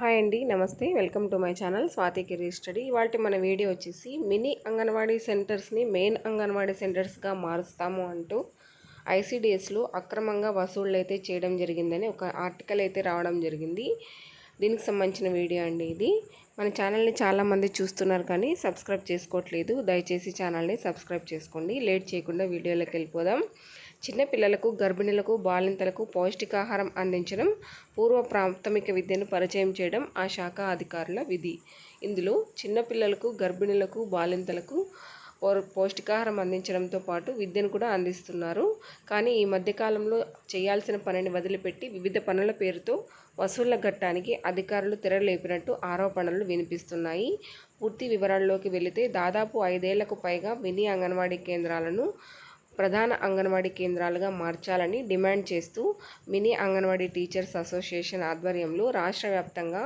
Hi అండి నమస్తే. Welcome to my channel Swathi career study. ఇవాళ మన వీడియో వచ్చేసి మినీ అంగన్వాడీ సెంటర్స్ని మెయిన్ అంగన్వాడీ సెంటర్స్గా మారుస్తాము అంటూ ఐసీడిఎస్లో అక్రమంగా వసూళ్ళు అయితే చేయడం జరిగిందని ఒక ఆర్టికల్ అయితే రావడం జరిగింది. దీనికి సంబంధించిన వీడియో అండి ఇది. మన ఛానల్ని చాలామంది చూస్తున్నారు కానీ సబ్స్క్రైబ్ చేసుకోవట్లేదు. దయచేసి ఛానల్ని సబ్స్క్రైబ్ చేసుకోండి. లేట్ చేయకుండా వీడియోలోకి వెళ్ళిపోదాం. చిన్నపిల్లలకు గర్భిణులకు బాలింతలకు పౌష్టికాహారం అందించడం పూర్వ ప్రాథమిక విద్యను పరిచయం చేయడం ఆ శాఖ అధికారుల విధి. ఇందులో చిన్నపిల్లలకు గర్భిణులకు బాలింతలకు పౌష్టికాహారం అందించడంతో పాటు విద్యను కూడా అందిస్తున్నారు. కానీ ఈ మధ్యకాలంలో చేయాల్సిన పనిని వదిలిపెట్టి వివిధ పనుల పేరుతో వసూళ్ళ ఘట్టానికి అధికారులు తెరలేపినట్టు ఆరోపణలు వినిపిస్తున్నాయి. పూర్తి వివరాల్లోకి వెళితే దాదాపు ఐదేళ్ళకు పైగా మినీ అంగన్వాడీ కేంద్రాలను ప్రధాన అంగన్వాడీ కేంద్రాలుగా మార్చాలని డిమాండ్ చేస్తూ మినీ అంగన్వాడీ టీచర్స్ అసోసియేషన్ ఆధ్వర్యంలో రాష్ట్ర వ్యాప్తంగా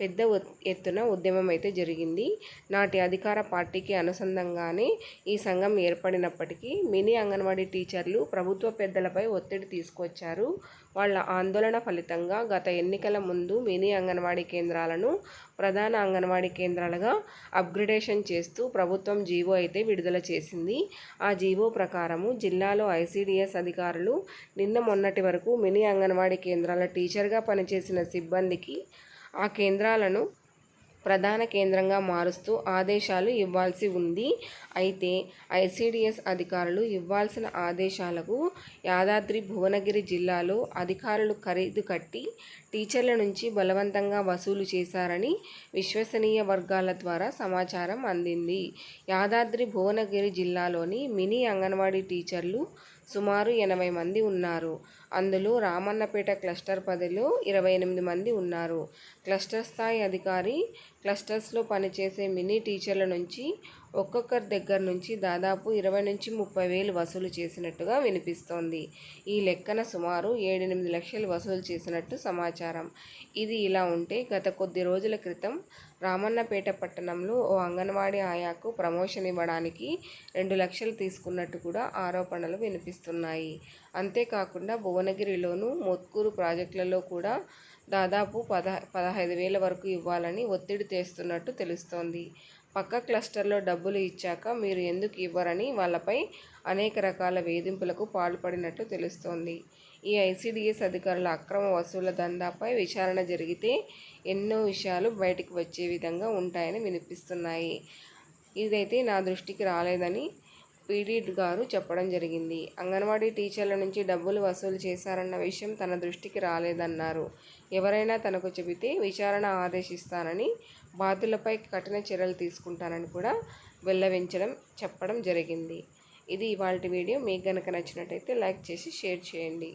పెద్ద ఎత్తున ఉద్యమం అయితే జరిగింది. నాటి అధికార పార్టీకి అనుసంధంగానే ఈ సంఘం ఏర్పడినప్పటికీ మినీ అంగన్వాడీ టీచర్లు ప్రభుత్వ పెద్దలపై ఒత్తిడి తీసుకొచ్చారు. వాళ్ళ ఆందోళన ఫలితంగా గత ఎన్నికల ముందు మినీ అంగన్వాడీ కేంద్రాలను ప్రధాన అంగన్వాడీ కేంద్రాలుగా అప్గ్రేడేషన్ చేస్తూ ప్రభుత్వం జీవో అయితే విడుదల చేసింది. ఆ జీవో ప్రకారము జిల్లాలో ఐసీడీఎస్ అధికారులు నిన్న మొన్నటి వరకు మినీ అంగన్వాడీ కేంద్రాల టీచర్గా పనిచేసిన సిబ్బందికి ఆ కేంద్రాలను ప్రధాన కేంద్రంగా మారుస్తూ ఆదేశాలు ఇవ్వాల్సి ఉంది. అయితే ఐసీడీఎస్ అధికారులు ఇవ్వాల్సిన ఆదేశాలకు యాదాద్రి భువనగిరి జిల్లాలో అధికారులు ఖరీదు కట్టి టీచర్ల నుంచి బలవంతంగా వసూలు చేశారని విశ్వసనీయ వర్గాల ద్వారా సమాచారం అందింది. యాదాద్రి భువనగిరి జిల్లాలోని మినీ అంగన్వాడీ టీచర్లు సుమారు ఎనభై మంది ఉన్నారు. అందులో రామన్నపేట క్లస్టర్ పదిలో ఇరవై ఎనిమిది మంది ఉన్నారు. క్లస్టర్ స్థాయి అధికారి క్లస్టర్స్లో పనిచేసే మినీ టీచర్ల నుంచి ఒక్కొక్కరి దగ్గర నుంచి దాదాపు ఇరవై నుంచి ముప్పై వేలు వసూలు చేసినట్టుగా వినిపిస్తోంది. ఈ లెక్కన సుమారు ఏడెనిమిది లక్షలు వసూలు చేసినట్టు సమాచారం. ఇది ఇలా ఉంటే గత కొద్ది రోజుల క్రితం రామన్నపేట పట్టణంలో ఓ అంగన్వాడీ ఆయాకు ప్రమోషన్ ఇవ్వడానికి రెండు లక్షలు తీసుకున్నట్టు కూడా ఆరోపణలు వినిపిస్తున్నాయి. అంతేకాకుండా భువనగిరిలోను మొత్కూరు ప్రాజెక్టులలో కూడా దాదాపు పద పదహైదు వేల వరకు ఇవ్వాలని ఒత్తిడి తెస్తున్నట్టు తెలుస్తోంది. పక్క క్లస్టర్లో డబ్బులు ఇచ్చాక మీరు ఎందుకు ఇవ్వరని వాళ్ళపై అనేక రకాల వేధింపులకు పాల్పడినట్టు తెలుస్తోంది. ఈ ఐసీడీఎస్ అధికారుల అక్రమ వసూళ్ళ దందాపై విచారణ జరిగితే ఎన్నో విషయాలు బయటకు వచ్చే విధంగా ఉంటాయని వినిపిస్తున్నాయి. ఇదైతే నా దృష్టికి రాలేదని పీడీ గారు చెప్పడం జరిగింది. అంగన్వాడీ టీచర్ల నుంచి డబ్బులు వసూలు చేశారన్న విషయం తన దృష్టికి రాలేదన్నారు. ఎవరైనా తనకు చెబితే విచారణ ఆదేశిస్తానని బాధ్యులపై కఠిన చర్యలు తీసుకుంటానని కూడా వెల్లవించడం చెప్పడం జరిగింది. ఇది ఇవాళ వీడియో. మీకు కనుక నచ్చినట్టయితే లైక్ చేసి షేర్ చేయండి.